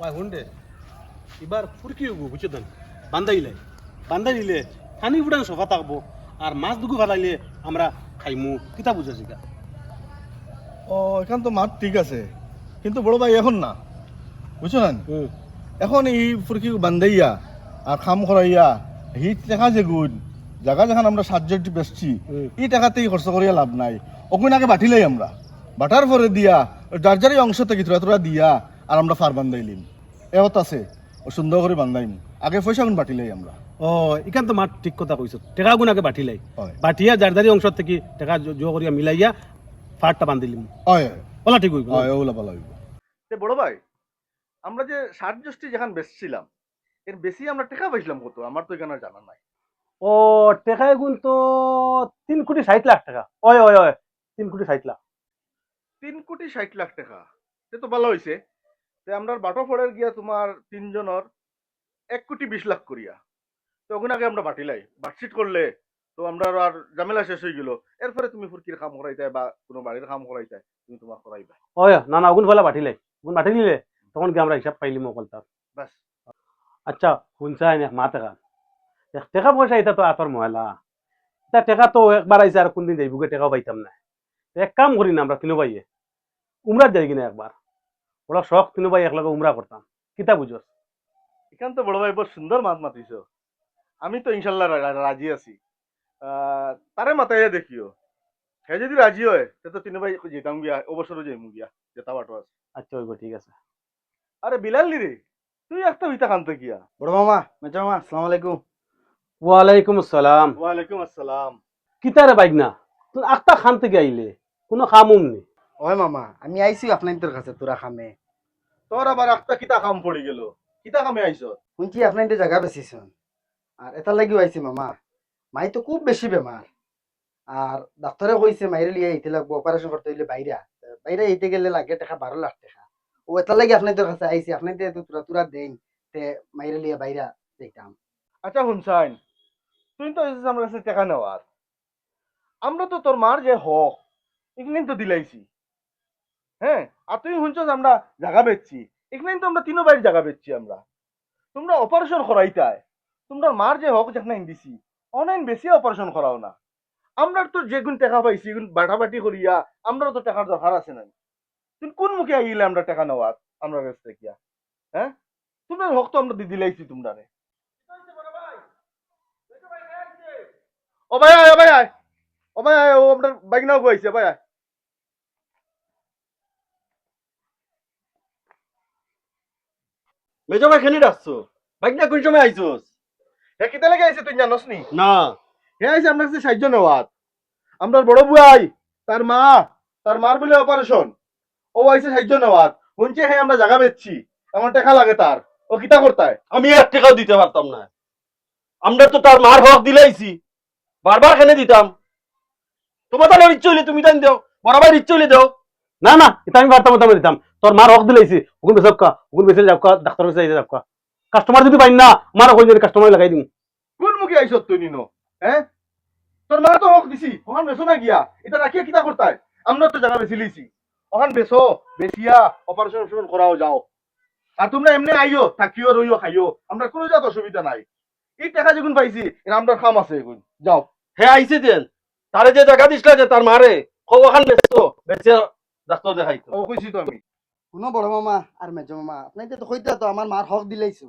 ভাই হুন্ডে এবার ফুরকি হব বুঝছ তো? বান্ধাইলে বান্ধাইলে পানি ফুটান সফা থাকব আর মাছ দুগু ফালাইলে আমরা খাইমু কিতা বুঝো জিগা? ও এখান তো মাঠ ঠিক আছে কিন্তু বড় ভাই এখন না বুঝছ না? এখন এই ফুরকি বান্ধাইয়া আর খাম করাইয়া হি টাকা যে গুণ জায়গা যেখান আমরা সাতজনটি বেচছি। এই টাকাতেই খরচ করিয়া লাভ নাই। ওখানে আগে বাটিলাই আমরা। বাটার পরে দিয়া যার যার এই অংশ থেকে তোরা তোরা দিয়া আর আমরা ফার বান্ধাইলিম। এত আছে ও সুন্দর করে বান্ধাইম। আগে পয়সা গুণ বাটিলাই আমরা। ও এখান তো মাঠ ঠিক কথা কইছো। টেকা গুণ আগে বাঠিলাই হয়। বাঠিয়া জারদারি অংশ থেকে টেকা জো করিয়া মিলাইয়া ফাটটা বান্ধিলিম। হয়। ওলা ঠিক হইব। হয় ওগুলা ভালো হইব। তে বড় ভাই আমরা যে ষাট জষ্টি যেখান বেচছিলাম এর বেশি আমরা টাকা পাইছিলাম কত? আমার তো এখানে জানা নাই। ও টেকায় গুণ তো তিন কোটি ষাট লাখ টাকা। ওই ওই ওই তিন কোটি ষাট লাখ। তিন কোটি ষাট লাখ টাকা। সে তো ভালো হয়েছে তে আমরা বাটো ফড়ের গিয়া তোমার তিনজনের এক কোটি বিশ লাখ করিয়া। তখন আগে আমরা বাটিলাই। বাটশিট করলে তো আমরা আর ঝামেলা শেষ হয়ে গেল। এরপরে তুমি ফুরকির কাম করাইতে বা কোনো বাড়ির কাম করাইতে তুমি তোমার করাইবা। ওই না না ওগুন ফেলা বাঠিলাই ওগুন বাঠি দিলে তখন কি আমরা হিসাব পাইলি মকল তার বাস। আচ্ছা শুনছাই না মা টাকা। টেকা পয়সা এটা তো আতর মহিলা। তা টাকা তো একবার আইসে আর কোনদিন যাইবুকে টাকাও পাইতাম না এক কাম করি না আমরা তিনু ভাইয়ে উমরাত যাই কিনা একবার ওরা শখ তিনু ভাই একলগে উমরা করতাম। কিতা বুঝোস? এখান তো বড় ভাই বহুত সুন্দর মাত মাতিছ। আমি তো ইনশাল্লাহ রাজি আছি। আহ, তারে মাতাইয়া দেখিও। হে যদি রাজি হয় তে তো তিনু ভাই যেতাম গিয়া অবসরও যাইমু গিয়া যেতা বাটো আছে। আচ্ছা ওইব ঠিক আছে। আরে বিলাল রে তুই একটা হইতা খানতে গিয়া বড় মামা মেজো মামা আসসালামু আলাইকুম ওয়ালাইকুম আসসালাম। ওয়ালাইকুম আসসালাম। কিতা রে বাইক না তুই আক্তা খান থেকে আইলে কোনো খামুম নি। ওই মামা আমি আইছি আপনাদের কাছে তোরা খামে। তোর আবার একটা কিতা কাম পড়ি গেল। কিতা কামে আইছ? শুনছি আপনাদের জায়গা বেশিছন আর এটা লাগিও আইছি মামা। মাই তো খুব বেশি বেমার আর ডাক্তারে কইছে মাইরে লিয়ে আইতে লাগবো অপারেশন করতে হইলে বাইরা। বাইরে আইতে গেলে লাগে টাকা বারো লাখ টাকা। ও এটা লাগি আপনাদের কাছে আইছি আপনাদের তো তুরা তুরা দেন তে মাইরে লিয়ে বাইরা যাইতাম। আচ্ছা হুনসাইন তুই তো আমার কাছে টাকা নেওয়ার। আমরা তো তোর মার যে হক এখানে তো দিলাইছি। হ্যাঁ আর তুই শুনছস আমরা জায়গা বেচছি। এখানে তো আমরা তিনো বাড়ির জায়গা বেচছি আমরা। তোমরা অপারেশন করাইতায় তোমরা মার যে হক, যেখানে দিছি অনলাইন বেশি অপারেশন করাও না। আমরা তো যেগুন টাকা পাইছি বাটাবাটি করিয়া আমরা তো টাকার দরকার আছে না তুমি কোন মুখে আইলে আমরা টাকা নেওয়ার, আমরা কাছ থেকে? হ্যাঁ? তোমরা হক তো আমরা দি দিলাইছি তোমরা ও ভাই, আয়, ও ভাই, আয়। ও ভাই, আয়, ও আপনার বাইক নাও বইছে, ভাই, আয়। মেজো ভাই খানি রাখছো বাইক না কোন সময় আইছোস? হে কিতা লাগে আইছে তুই জানোস নি? না। হে আইছে আপনার কাছে সাহায্য নেওয়াত। আমরা বড় বুয়াই তার মা তার মার বলে অপারেশন। ও আইছে সাহায্য নেওয়াত। শুনছে হে আমরা জায়গা বেচছি। আমার টাকা লাগে তার। ও কিতা করতায়? আমি এক টাকাও দিতে পারতাম না। আমরা তো তার মার হক দিলাইছি বারবার খানে দিতাম। তোমার তাহলে ইচ্ছে হইলে তুমি তাই দাও। বরাবর ইচ্ছে হইলে দাও। না না এটা আমি বার্তা মতো দিতাম। তোর মার হক দিলাইছি ওগুন বেসব কা ওগুন বেসে যাও কা ডাক্তার কাছে যাই যাও কা কাস্টমার যদি পাই না আমার কই যদি কাস্টমার লাগাই দিম। কোন মুখে আইছ তুই নিনো? হ্যাঁ তোর মা তো হক দিছি ওখান বেছো না গিয়া। এটা রাখিয়া কিতা করতায় আমরা তো জায়গা বেশি লিছি ওখান বেছো বেশিয়া অপারেশন অপারেশন করাও যাও। আর তোমরা এমনি আইও থাকিও রইও খাইও। আমরা কোনো জাত অসুবিধা নাই। এই টাকা যেগুন পাইছি এর আমরা খাম আছে এগুন। যাও। হে আইছে দেন তারে যে জায়গা দিছিল যে তার মারে ওখান বেচতো বেচে ডাক্তার দেখাইতো ও কইছি তো আমি। কোনো বড় মামা আর মেজো মামা আপনাদের তো কইতা তো আমার মার হক দিলাইছো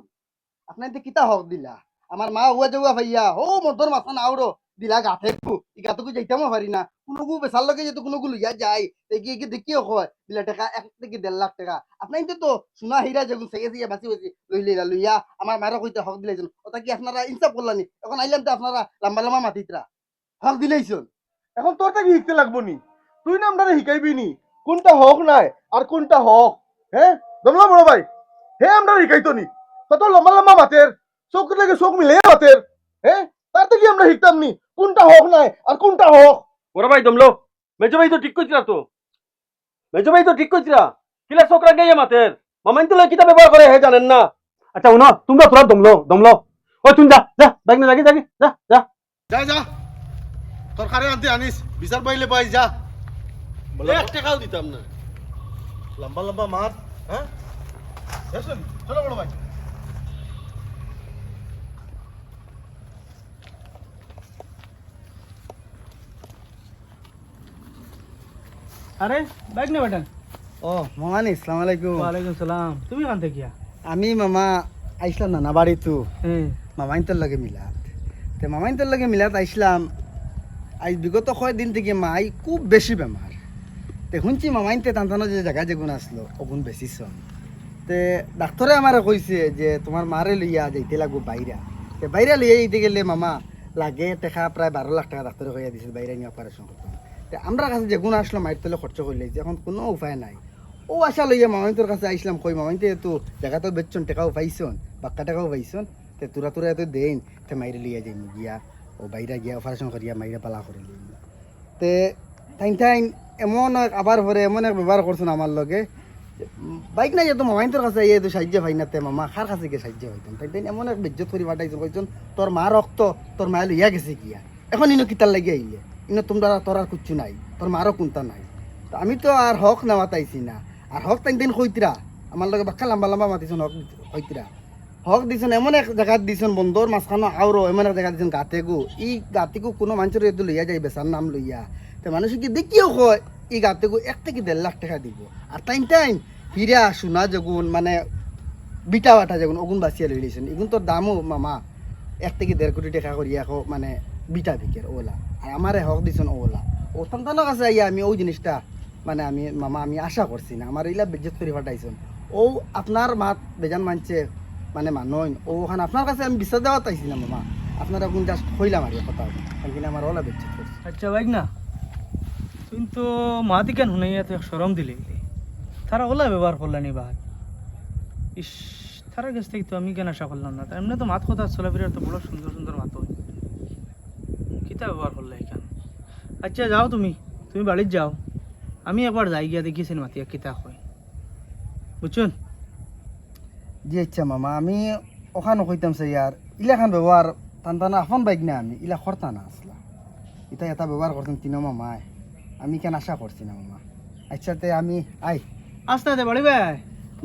আপনাদের কিতা হক দিলা? আমার মা হুয়া যাওয়া ভাইয়া ও মদর মাথা না আউরো দিলা গাথে কু ই গাথকু যাইতামও পারি না। কোনো গু বেসার লগে যেত কোনো গু লইয়া যায় দেখি কি দেখিও কয় দিলা টাকা এক থেকে দেড় লাখ টাকা। আপনাদের তো সোনা হীরা যেগুন চাইয়ে চাইয়ে বাঁচি বাঁচি লই লইলা লইয়া আমার মায়ের কইতে হক দিলাইছেন ওটা কি আপনারা ইনসাফ করলানি এখন আইলাম তো আপনারা লম্বা লম্বা মাতিতরা হক দিলাইছেন এখন তোর তাকে শিখতে লাগবো নি? তুই না আমরা শিখাইবি নি? কোনটা হক নাই আর কোনটা হক? হ্যাঁ দমলা বড় ভাই। হে আমরা শিখাইতো নি। কত লম্বা লম্বা মাতের চোখ লাগে চোখ মিলে মাতের হ্যাঁ তার থেকে আমরা শিখতাম নি কোনটা হক নাই আর কোনটা হক। বড় ভাই দমলো। মেজো ভাই তো ঠিক কইছিলা তো। মেজো ভাই তো ঠিক কইছিলা। কিলা চোখরা গাইয়া মাতের। মামাইন তো কিতা ব্যবহার করে হে জানেন না। আচ্ছা উনো তোমরা তোরা দমলো দমলো। ও তুমি যা যা বাইক না লাগি যাগি যা যা। যা যা। তরকারি আনতে আনিস বিচার পাইলে পাই যা। এক টাকাও দিতাম না। লম্বা লম্বা মাত হ্যাঁ? চলো বড় ভাই। আরে বাইক না বেটা। ও মামা নি ইসলাম আলাইকুম ওয়ালাইকুম সালাম। তুমি কান থেকে আমি মামা আইসলাম নানা বাড়ি তো হ্যাঁ মামাইন্তর লাগে মিলাত। তে মামাইন্তর লাগে মিলাত আইসলাম। আজ বিগত কয় দিন থেকে মাই খুব বেশি বেমার। তে শুনছি মামাইনতে টানটানো যে জায়গা যেগুন আসলো অগুন সন তে ডাক্তরে আমার কইছে যে তোমার মারে লইয়া যাইতে লাগবো বাইরা তে বাইরে লইয়া যাইতে গেলে মামা লাগে টেকা প্রায় বারো লাখ টাকা ডাক্তরে কইয়া দিছে বাইরে নিয়ে অপারেশন করতাম তে আমরা কাছে যেগুন আসলো মায়ের তলে খরচ করলে এখন কোনো উপায় নাই। ও আশা লইয়া মামাইন্তর কাছে আইসলাম কই মামাইতে তো জায়গা তো বেচছন, টেকাও পাইছন, বাক্কা টাকাও পাইছন, তে তোরা তোরা এত দেন তে মাইরে লইয়া যাই গিয়া, ও বাইরে গিয়া অপারেশন করিয়া মাইরে পালা করে তে টাইম টাইম এমন এক আবার পরে এমন এক ব্যবহার করছেন আমার লগে? বাইক নাই যেত মামাইন্তর কাছে ইয়ে তো সাহায্য পাই না তে মামা খার কাছে গিয়ে সাহায্য পাইতাম? তাই তাই এমন এক বেজ্জত করি পাঠাইছেন কইছেন, তোর মা রক্ত, তোর মায়া লইয়া গেছে গিয়া। এখন ইনো কিতার লাগিয়া আইলে, ইনো তোমরা, তোর আর কিচ্ছু নাই, তোর মারও কোনটা নাই। তো আমি তো আর হক নেওয়া তাইছি না। আর হক তাই দিন কইতরা, আমার লগে বাক্কা লম্বা লম্বা মাতিছেন হক কইতরা। হক দিছেন এমন এক জায়গাত দিছেন বন্দর, মাঝখানো আউরো, এমন এক জায়গা দিছেন গাতে গু ই গাতে কোনো মানুষের লইয়া যাই বেচার নাম লইয়া। তো মানুষ কি দেখিও কয়, ই গাতে এক থেকে দেড় লাখ টাকা দিব। আর টাইম টাইম, হীরা, সোনা যগুন মানে বিটা বাটা যগুন ওগুন বাঁচিয়া লই এগুন তোর দামও মামা, এক থেকে দেড় কোটি টাকা করি এখন মানে বিটা বিকের ওলা আর আমারে হক দিছেন ওলা ও সন্তানের কাছে আইয়া আমি ওই জিনিসটা মানে আমি, মামা, আমি আশা করছি না। আমার এইলা বেজ্জত করে পাঠাইছেন ও আপনার মাত বেজান মানছে মানে মানইন। ও ওখানে আপনার কাছে আমি বিশ্বাস দেওয়া চাইছি না, মামা। আপনারা কোন জাস্ট হইলাম আর কথা আমার ওলা বেজ্জত করছে আচ্ছা না? তুমি তো মাতি কেন শুনাইয়া তো সরম দিলে। তারা ওলা ব্যবহার করলানি বাদ ইস, তারা কাছ থেকে তো আমি কেন আশা করলাম না? এমনি তো মাত কথা চলাফেরার তো বড় সুন্দর সুন্দর মাত হয়। কিতা ব্যবহার করলে এখান? আচ্ছা যাও তুমি। তুমি বাড়ির যাও। আমি একবার যাই গিয়া দেখিয়েছেন মাতিয়া কিতা হয়। বুঝছেন? জি আচ্ছা মামা। আমি ওখানে কইতাম সে ইয়ার ইলাখান ব্যবহার, টান টানা আপন বাইক না আমি। ইলা খরতা না আসলা। এটা এটা ব্যবহার করতেন তিন মামায় আমি কেন আশা করছি না মামা? আচ্ছা তে আমি আই। আস্তে আস্তে বাড়ি ভাই।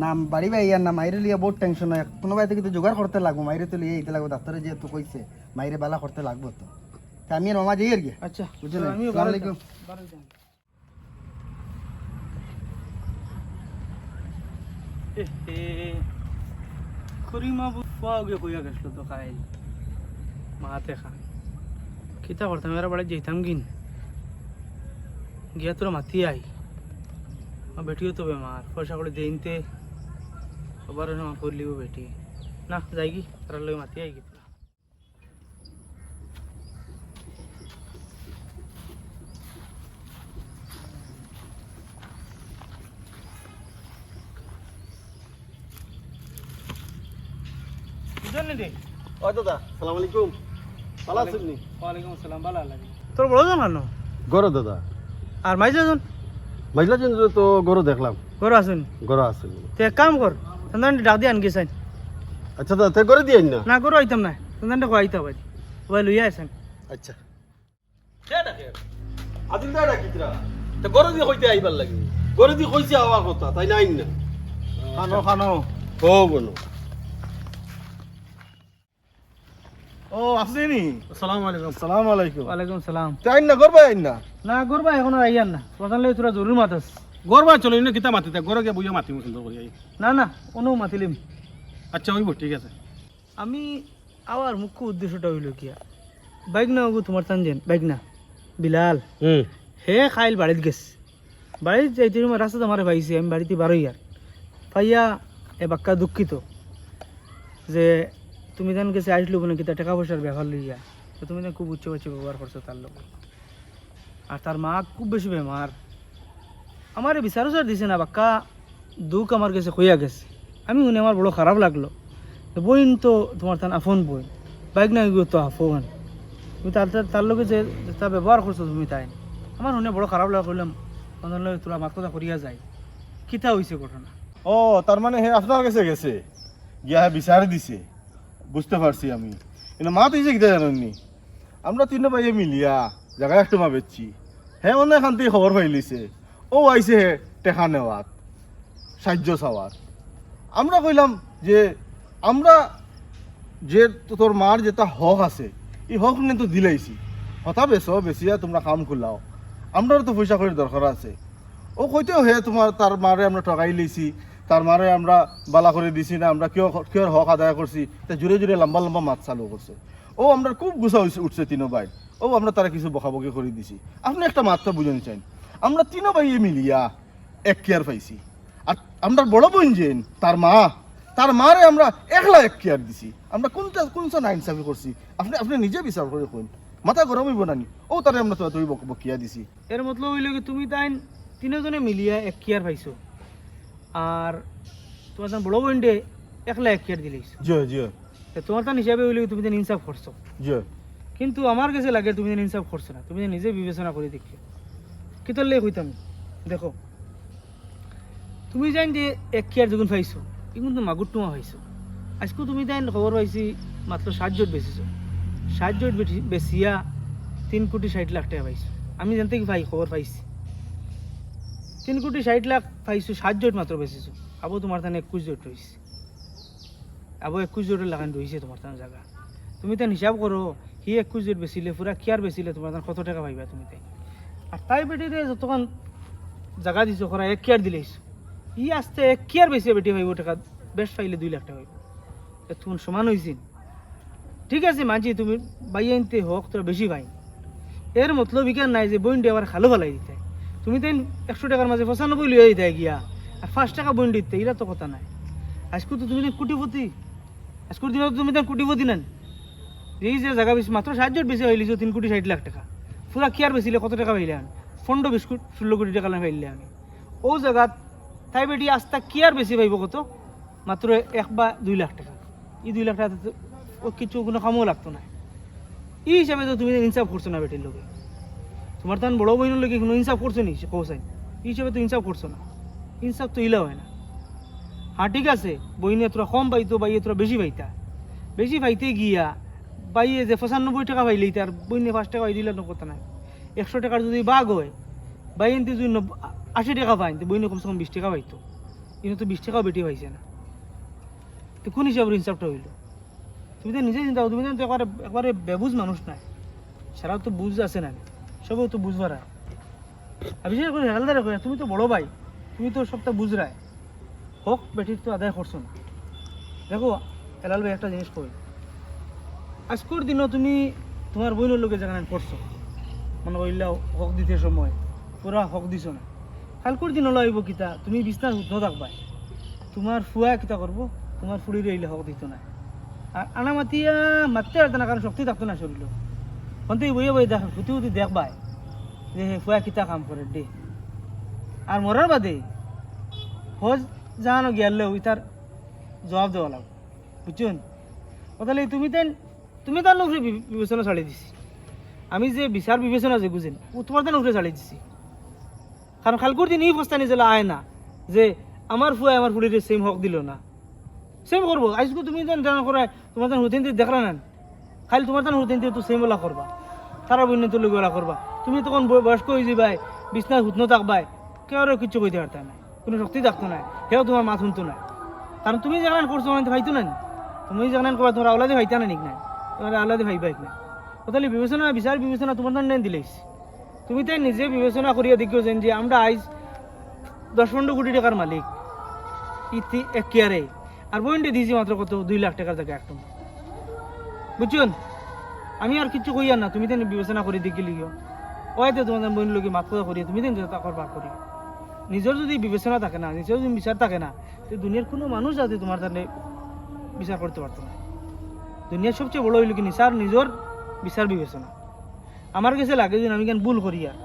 না বাড়ি ভাই ইয়ার না মাইরে লিয়া বহুত টেনশন হয়। কোনো বাইতে কিন্তু জোগাড় করতে লাগবো মাইরে তো লিয়ে লাগবো ডাক্তারে যেহেতু কইছে মাইরে বালা করতে লাগবো তো। তা আমি আর মামা যাই আর কি? আচ্ছা বুঝলেন? আসসালামু আলাইকুম। করিমা ফুয়া কইয়া গেছিল তো কাইল মাহাতে খা কিতা করতাম এরা বাড়ি যাইতাম কিন? গিয়া তোরা মাতি আই। আমার বেটিও তো বেমার পয়সা করে দিনতে আবার আমার করলিও বেটি। না যাই কি তার লগে মাতি আই কি তোরা। বুঝলেন ও দাদা সালাম আলাইকুম। ভালো ওয়ালাইকুম আসসালাম তোর বড় জানো গরো দাদা। আর মাইজা জন? মাইলা জন তো গরো দেখলাম। ঘর আসুন গরো আছে। তে এক কাম কর সন্ধান ডাক দিয়ে আনকি চাই আচ্ছা দাদা তে করে দিয়ে না? না গরু আইতাম না সন্ধান ডাক আইতা ভাই ভাই লইয়া আসেন আচ্ছা। আদিল দা ডাকিতরা তে গরো দিয়ে কইতে আইবার লাগে। গরো দিয়ে কইছে আওয়ার কথা তাই না আইন না। খানো খানো। ও বনো। ও আপনি নি আসসালামু আলাইকুম আসসালামু আলাইকুম ওয়ালাইকুম সালাম তাই না করবে আইন না? না গরবা এখনও আইয়ার না। সন্ধান লই তোরা জরুরি মাতাস। গরবা চলো ইনো কিতা মাতিতে? গরো গিয়ে বুঝে মাতিম সুন্দর করে না না কোনো মাতিলিম। আচ্ছা হইব ঠিক আছে। আমি আবার মুখ্য উদ্দেশ্যটা হইল কিয়া? বাইক না ওগো তোমার তান যেন বাইক না বিলাল। হুম। হে খাইল বাড়িত গেছে। বাড়িত যাইতে সময় রাস্তাতে আমার পাইছি আমি বাড়িতে বারোই আর পাইয়া এ বাক্কা দুঃখিত যে তুমি যেন গেছে আসলো বলে কিতা টাকা পয়সার ব্যবহার লইয়া। তো তুমি যেন খুব উচ্চ উচ্চ ব্যবহার করছ তার লোক। আর তার মা খুব বেশি বেমার। আমার বিচারও স্যার দিছে না, বাক্কা দুঃখ আমার কাছে হইয়া গেছে। আমি শুনে আমার বড় খারাপ লাগল। বইন তো তোমার তার আফন বইন। বাইক না গিয়ে তো আফন তুমি তার তার- লোকে যে তা ব্যবহার করছ তুমি তাই। আমার শুনে বড় খারাপ লাগা করলাম অন্য তোরা মাত কথা করিয়া যায় কিতা হয়েছে ঘটনা? ও, তার মানে হে আপনার কাছে গেছে? গিয়া বিচারে দিছে? বুঝতে পারছি আমি। কিন্তু মা যে কিতা জানেননি আমরা তিন ভাইয়ে মিলিয়া জায়গায় একটু মা বেচছি। হে অনেক এখান থেকে খবর পাইলিছে ও আইছে হে টেকা নেওয়াত, সাহায্য চাওয়াত। আমরা কইলাম যে আমরা যে তোর মার যেটা হক আছে, এই হক নিয়ে তো দিলাইছি। হতা বেছো বেশিয়া তোমরা কাম খুলাও আমরাও তো পয়সা করে দরকার আছে। ও কইতেও হে তোমার, তার মারে আমরা ঠকাই লইছি। তার মারে আমরা বালা করে দিছি না, আমরা কিয় কিয় হক আদায় করছি? তা জুড়ে জুড়ে লম্বা লম্বা মাত চালু করছে। ও, আমরা খুব গুছা হইছে- উঠছে তিনো ভাই। ও, আমরা তারা কিছু বকাবকি করে দিছি। আপনি একটা মাত্রা বুঝানি চাইন আমরা তিনো ভাইয়ে মিলিয়া এক কেয়ার পাইছি। আর আমরা বড় বোন যেন, তার মা, তার মারে আমরা একলা এক কেয়ার দিছি। আমরা কোনটা কোনটা না ইনসাফি করছি? আপনি আপনি নিজে বিচার করে কোন মাথা গরম হইব নানি। ও, তারে আমরা তো তুই বকিয়া দিছি। এর মতলব হইল কি তুমি তাই তিনজনে মিলিয়া এক কেয়ার পাইছো? আর তোমার তান বড় একলা এক কেয়ার দিলেইছো জয় জয় তা তোমার তান হিসাবে হইলে তুমি তান ইনসাফ করছ। কিন্তু আমার কাছে লাগে তুমি যেন ইনসাফ করছ না তুমি যেন নিজে বিবেচনা করে দেখো। কি তোর লেখ হইতাম? দেখো তুমি জান যে এক কেয়ার যখন পাইছো এখন তো মাগুর টুমা পাইছো। আজকে তুমি তাই খবর পাইছি মাত্র সাতজোট বেচিছো। সাতজোট বেচিয়া তিন কোটি ষাট লাখ টাকা পাইছো। আমি জানতে কি ভাই খবর পাইছি। তিন কোটি ষাট লাখ পাইছো, সাত জোট মাত্র বেচিছো। আবো তোমার তানে একুশ জোট রয়েছে আবো, একুশ জোটের লাগান রয়েছে তোমার তানে জায়গা তুমি তান হিসাব করো সি একুশ জোট বেচিলে পুরা কিয়ার বেচিলে তোমার তান কত টাকা পাইবা তুমি তাই আর তাই বেটিরে যতক্ষণ জায়গা দিছো করা এক কেয়ার দিলেইছ ই আসতে এক কেয়ার বেশি বেটি পাইব টাকা বেশ পাইলে দুই লাখ টাকা পাইব তখন সমান হয়েছে ঠিক আছে, মানছি, তুমি বাই আনতে হোক তোরা বেশি পাই। এর মতলব ইকার নাই যে, বইন আবার খালো ভালাই দিতে তুমি তাই একশো টাকার মাঝে পঁচানব্বই লিয়ে দিতে গিয়া। আর পাঁচ টাকা বইন দিতে এরা তো কথা নাই। আজকে তো তুমি কোটিপতি। আজকের দিনে তো তুমি তাই কোটিপতি নেন। এই যে জায়গা বেশি, মাত্র সাহায্য বেশি হইলিছ তিন কোটি ষাট লাখ টাকা। পুরা কিয়ার বেচিলে কত টাকা পাইলে আন? পনেরো বিশ কোটি ষোলো কোটি টাকা পাইলে আমি ও জায়গাত তাই বেটি আস্তা কিয়ার বেশি পাইব কত? মাত্র এক বা দুই লাখ টাকা। এই দুই লাখ টাকা ও কিছু কোনো কামও লাগতো না। এই হিসাবে তো তুমি ইনসাফ করছ না বেটির লোকে তোমার তখন বড় বইনের লোকে কোনো ইনসাফ করছ নি এই হিসাবে তো ইনসাফ করছ না। ইনসাফ তো ইলা হয় না। হ্যাঁ ঠিক আছে বইনে তোরা কম পাইতো, বাইয়ে তোরা বেশি পাইতা। বেশি পাইতে গিয়া বাইয়ে যে পঁচানব্বই টাকা পাইলেই তার বইনে পাঁচ টাকা পাই দিলে কথা নাই। একশো টাকার যদি বাঘ হয় বাইনতে যদি আশি টাকা পাই তো বইনে কমসে কম বিশ টাকা পাইতো। কিন্তু তো বিশ টাকাও বেটি পাইছে না। তো কোন হিসাবের হিসাবটা হইল? তুমি তো নিজে চিন্তা তুমি তো একবারে একবারে বেবুজ মানুষ নাই। সারা তো বুঝ আছে না। সবও তো বুঝবার। আর হেলদারে তুমি তো বড় ভাই, তুমি তো সবটা বুঝরায় হোক, বেটির তো আদায় করছ না। দেখো হেলাল ভাই একটা জিনিস কই, আজকের দিনও তুমি তোমার বইনের লোকে যেখানে পড়ছো মনে করিলা হক দিতে সময় পুরা হক দিছো না। কালকুর দিন হলো আইব কিতা, তুমি বিছনা উঠন থাকবা তোমার ফুয়া কিতা করব, তোমার ফুড়ি রইলে হক দিত না। আর আনা মাতিয়া মারতে পারতো না কারণ শক্তি থাকতো না শরীর কন্তে বইয়ে বই দেখ হুতি হুতি দেখবাই যে হে ফুয়া কিতা কাম করে দে আর মরার বাদে হজ জানো গেলেও ইতার জবাব দেওয়া লাগবে। বুঝছেন? তাহলে তুমি তেন, তুমি তার উপরে বিবেচনা ছাড়ি দিছি। আমি যে বিচার বিবেচনা যে বুঝেন, ও তোমার তার উপরে ছাড়ি দিছি। কারণ খালকুর দিন এই অবস্থা নিজে আয় না, যে আমার ফুয়া আমার ফুলির সেম হক দিল না। সেম করব। আজকে তুমি যেন জানা করে তোমার তার হুতেন দেখলা না। খালি তোমার তার হুতেন তো সেম ওলা করবা। তারা বন্য তো ওলা করবা। তুমি তখন বয়স্ক হয়ে যাবাই বিছনা হুতন থাকবাই, কেউ কিছু কইতে পারতা না কোনো শক্তি থাকতো না কেউ তোমার মাত শুনতো না কারণ তুমি যেখানে করছ মানে ভাইতো না তুমি যেখানে করবা, তোমার আওলাদে ভাইতা না নিক না তোমার আওলাদে ভাইবা না তাহলে বিবেচনা, বিচার বিবেচনা তোমার তার নেন দিলেইস। তুমি তাই নিজে বিবেচনা করিয়া দেখিও যেন যে আমরা আইজ দশ পনেরো কোটি টাকার মালিক। ইতি এক কেয়ারে আর বইনটে দিয়েছি মাত্র কত? দুই লাখ টাকার জায়গায় একদম বুঝছেন? আমি আর কিছু কইয়ার না, তুমি তেন বিবেচনা করে দেখি লিখিও। ওয়াইতে তোমাদের বইন লোকে মাত কথা করিয়া, তুমি তেন তা করবার করি। নিজের যদি বিবেচনা থাকে না নিজের যদি বিচার থাকে না, তো দুনিয়ার কোনো মানুষ যাতে তোমার তাহলে বিচার করতে পারতো না। দুনিয়ার সবচেয়ে বড় হইল কি নিসার নিজের বিচার বিবেচনা। আমার কাছে লাগে যে আমি কেন ভুল করি আর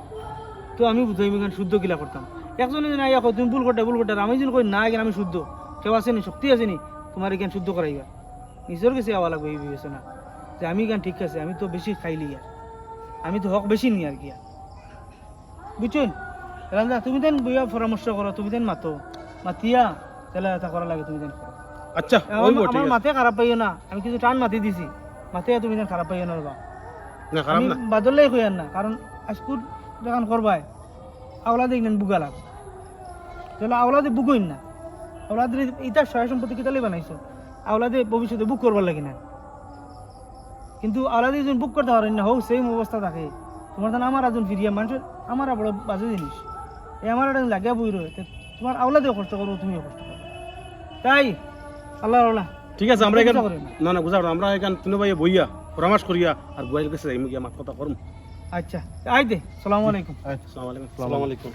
তো আমি বুঝাই কেন শুদ্ধ কিলা করতাম। একজনে যদি আইয়া তুমি ভুল করতে ভুল করতে আমি যদি কই না এখানে আমি শুদ্ধ? কেউ আসেনি শক্তি আসেনি তোমার এখানে শুদ্ধ করাইবা? নিজের কাছে আওয়া লাগবে এই বিবেচনা। যে আমি কেন ঠিক আছে আমি তো বেশি খাইলি আর আমি তো হক বেশি নি আর কি বুঝছেন? রাজা তুমি দেন বইয়া পরামর্শ করো তুমি দেন মাতো। মাতিয়া তাহলে এটা করা লাগে তুমি দেন আচ্ছা আমার মাথে খারাপ পাইও না। আমি কিছু টান মাতি দিছি। মাথে তুমি দেন খারাপ পাইও না বাবা না খারাপ না। বাদলেই না কারণ আজকুর যখন করবাই আওলাদে ইগনেন বুগা লাগ তাহলে আওলাদে বুগইন না। আওলাদের ইটা সহায় সম্পত্তি কিতালে বানাইছো। আওলাদে ভবিষ্যতে বুক করবার লাগে না। কিন্তু আওলাদে যখন বুক করতে পারেন না। হোক সেম অবস্থা থাকে। তোমার তাহলে আমার একজন ফিরিয়া মানুষের আমার বড় বাজে জিনিস। এই আমার একটা লাগিয়া বই রয়েছে তোমার আওলাদেও কষ্ট করব তুমিও কষ্ট করো তাই আল্লাহ আল্লাহ ঠিক আছে আমরা এখান না। না না বুঝা আমরা এখান তিনো ভাইয়ে বইয়া পরামর্শ করিয়া আর গুয়াইল কাছে যাইমু গিয়া মাত কথা করুম। আচ্ছা আই দে সালামু আলাইকুম। আসসালামু আলাইকুম। আসসালামু আলাইকুম।